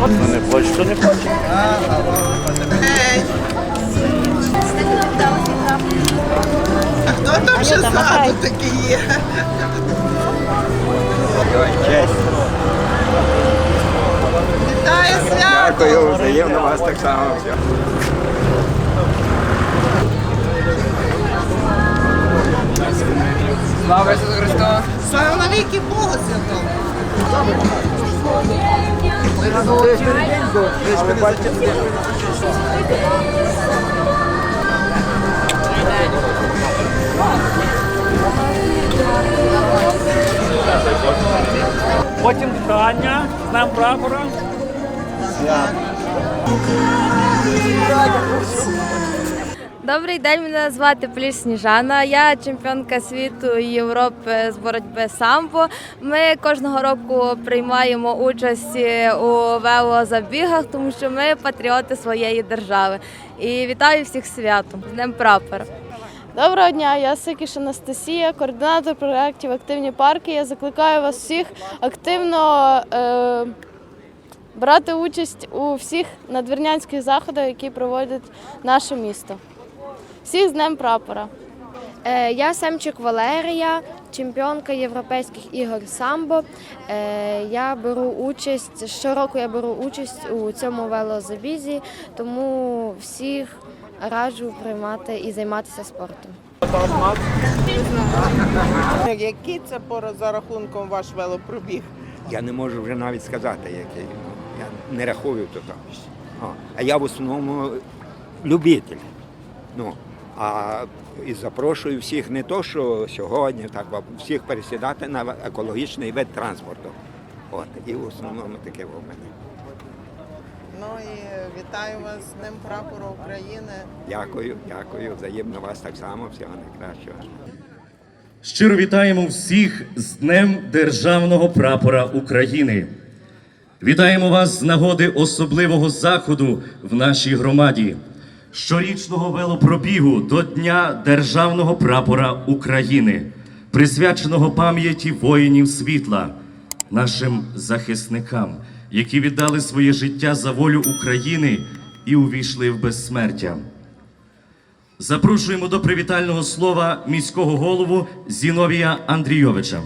Ну не хоче, то не хоче. Хто там ще ззаду такий є? Честь. Вітаю свято! Дякую, взаємно вас так само. Слава Ісусу Христу! Слава навіки Богу святому! Потім вітання з нам прапора. Добрий день, мене звати Пліс Сніжана. Я чемпіонка світу і Європи з боротьби самбо. Ми кожного року приймаємо участь у велозабігах, тому що ми патріоти своєї держави. І вітаю всіх святом Днем прапора. Доброго дня, я Сикіш Анастасія, координатор проєктів Активні парки. Я закликаю вас всіх активно е, брати участь у всіх надвірнянських заходах, які проводить наше місто. Всіх з Днем прапора! Е, Я Семчик Валерія, чемпіонка європейських ігор самбо. Е, Я беру участь щороку. Я беру участь у цьому велозабізі, тому всіх раджу приймати і займатися спортом. Який це по за рахунком ваш велопробіг? Я не можу вже навіть сказати, який. Я не рахую то там. А, а я в основному любитель. Ну, а і запрошую всіх не то, що сьогодні, так, а всіх пересідати на екологічний вид транспорту. От, і в основному таке в мене. Ну і вітаю вас з Днем прапора України. Дякую, дякую. Взаємно вас так само, всього найкращого. Щиро вітаємо всіх з Днем Державного прапора України. Вітаємо вас з нагоди особливого заходу в нашій громаді, щорічного велопробігу до Дня Державного прапора України, присвяченого пам'яті воїнів світла, нашим захисникам, які віддали своє життя за волю України і увійшли в безсмертя. Запрошуємо до привітального слова міського голову Зіновія Андрійовича.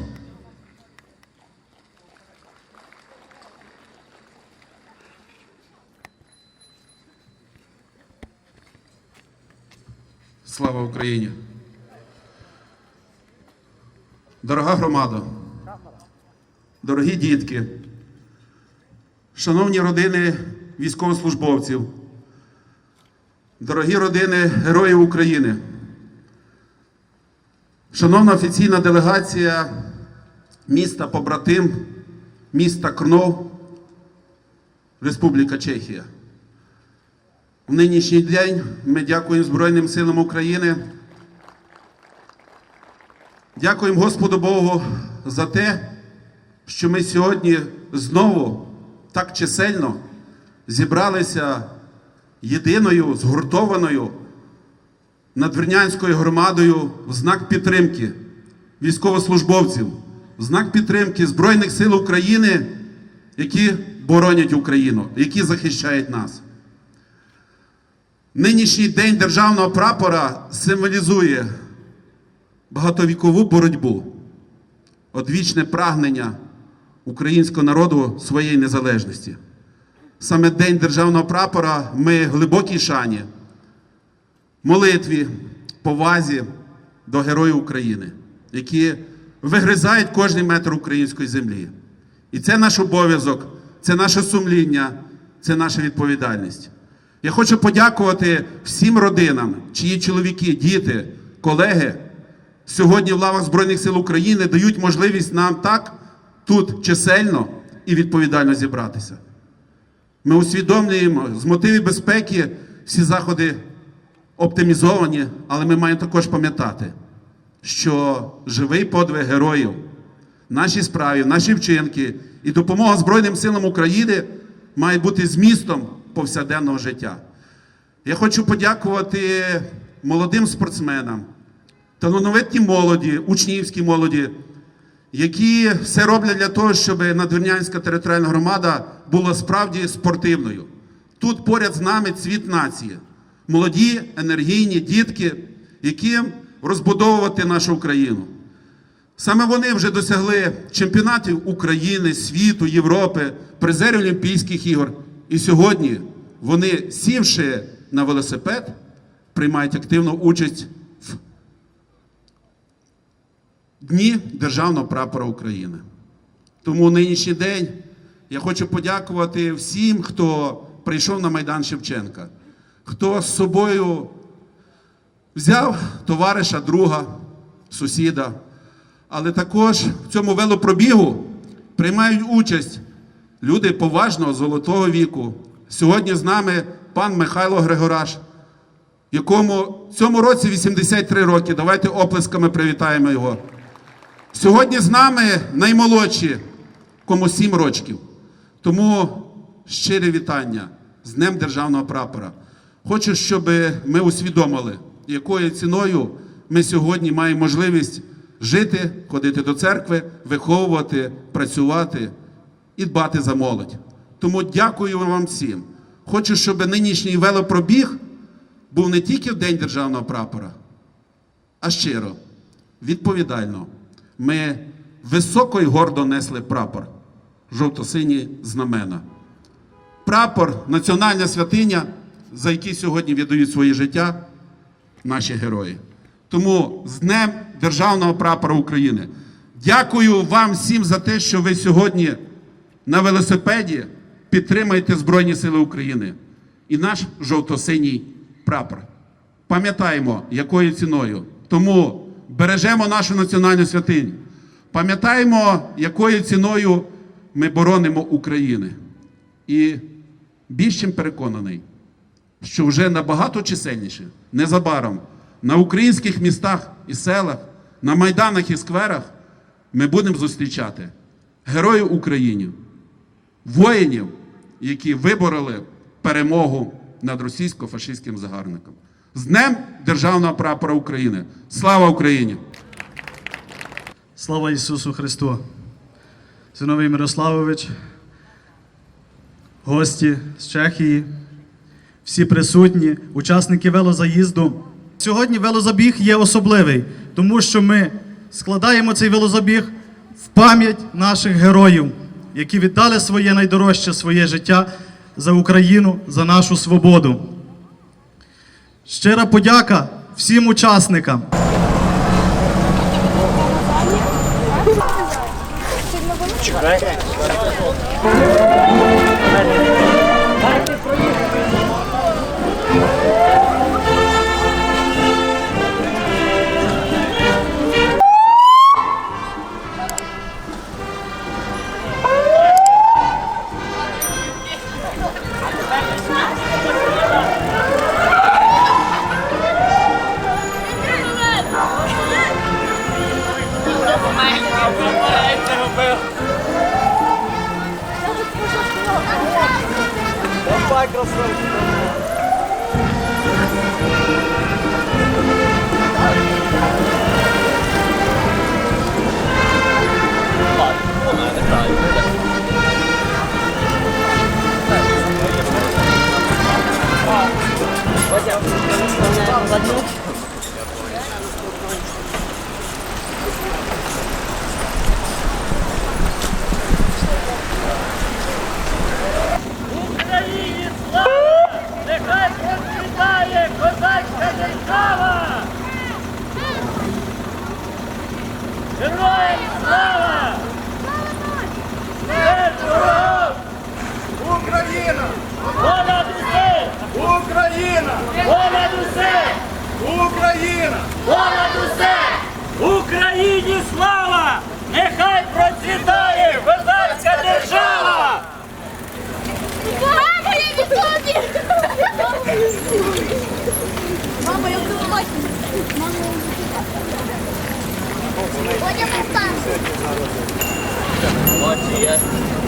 Слава Україні! Дорога громада, дорогі дітки, шановні родини військовослужбовців, дорогі родини Героїв України, шановна офіційна делегація міста Побратим, міста Крнов, Республіка Чехія. В нинішній день ми дякуємо Збройним силам України. Дякуємо Господу Богу за те, що ми сьогодні знову так чисельно зібралися єдиною згуртованою надвірнянською громадою в знак підтримки військовослужбовців, в знак підтримки Збройних сил України, які боронять Україну, які захищають нас. Нинішній день державного прапора символізує багатовікову боротьбу, одвічне прагнення українського народу своєї незалежності. Саме День державного прапора ми глибокій шані, молитві, повазі до Героїв України, які вигризають кожний метр української землі. І це наш обов'язок, це наше сумління, це наша відповідальність. Я хочу подякувати всім родинам, чиї чоловіки, діти, колеги сьогодні в лавах Збройних сил України дають можливість нам так тут чисельно і відповідально зібратися. Ми усвідомлюємо з мотивів безпеки всі заходи оптимізовані, але ми маємо також пам'ятати, що живий подвиг героїв, наші справи, наші вчинки і допомога Збройним силам України мають бути змістом повсякденного життя. Я хочу подякувати молодим спортсменам, талановитій молоді, учнівській молоді, які все роблять для того, щоб надвірнянська територіальна громада була справді спортивною. Тут поряд з нами цвіт нації, молоді, енергійні дітки, яким розбудовувати нашу Україну. Саме вони вже досягли чемпіонатів України, світу, Європи, призерів Олімпійських ігор. І сьогодні вони, сівши на велосипед, приймають активну участь в Дні Державного прапора України. Тому нинішній день я хочу подякувати всім, хто прийшов на Майдан Шевченка, хто з собою взяв товариша, друга, сусіда. Але також в цьому велопробігу приймають участь люди поважного золотого віку. Сьогодні з нами пан Михайло Григораш, якому цьому році 83 роки. Давайте оплесками привітаємо його. Сьогодні з нами наймолодші, кому 7 років. Тому щире вітання з Днем Державного прапора. Хочу, щоб ми усвідомили, якою ціною ми сьогодні маємо можливість жити, ходити до церкви, виховувати, працювати і дбати за молодь. Тому дякую вам всім. Хочу, щоб нинішній велопробіг був не тільки в День Державного прапора, а щиро, відповідально. Ми високо і гордо несли прапор, жовто-сині знамена. Прапор національна святиня, за які сьогодні віддають своє життя наші герої. Тому з Днем Державного прапора України. Дякую вам всім за те, що ви сьогодні на велосипеді підтримаєте Збройні Сили України і наш жовто-синій прапор. Пам'ятаємо, якою ціною. Тому бережемо нашу національну святиню. Пам'ятаємо, якою ціною ми боронимо Україну. І більш чим переконаний, що вже набагато чисельніше, незабаром на українських містах і селах, на майданах і скверах ми будемо зустрічати героїв України, воїнів, які вибороли перемогу над російсько-фашистським загарбником. З Днем Державного прапора України! Слава Україні! Слава Ісусу Христу! Зиновій Мирославович, гості з Чехії, всі присутні, учасники велозаїзду. Сьогодні велозабіг є особливий, тому що ми складаємо цей велозабіг в пам'ять наших героїв, які віддали своє найдорожче своє життя за Україну, за нашу свободу. Щира подяка всім учасникам. Україні 我姐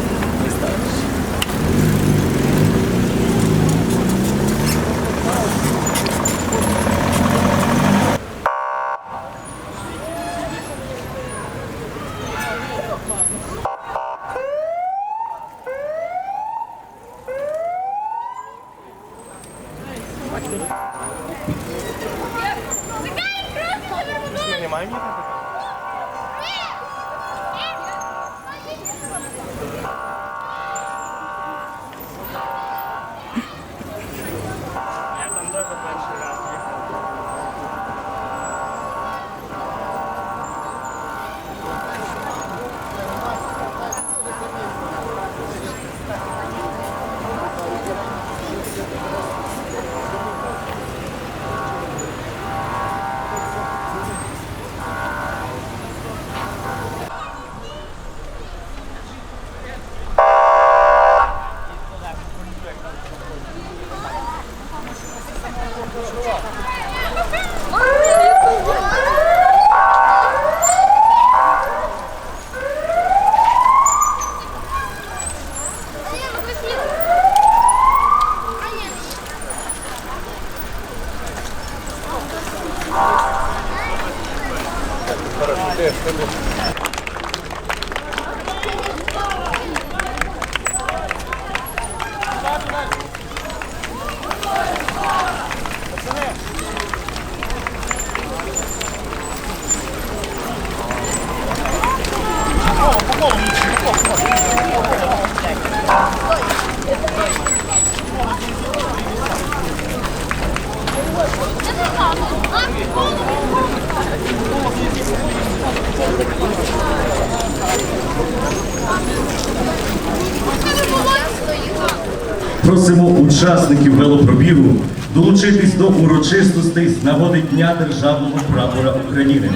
Просимо учасників велопробігу долучитись до урочистостей з нагоди Дня Державного прапора України.